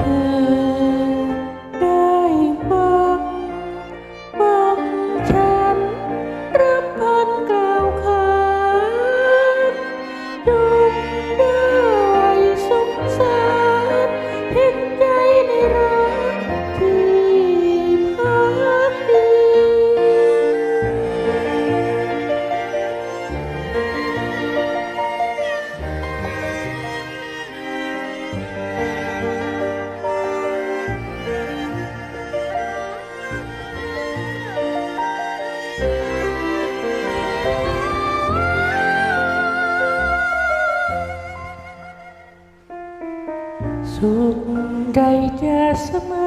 Ooh. ถูกใจจะเสมอ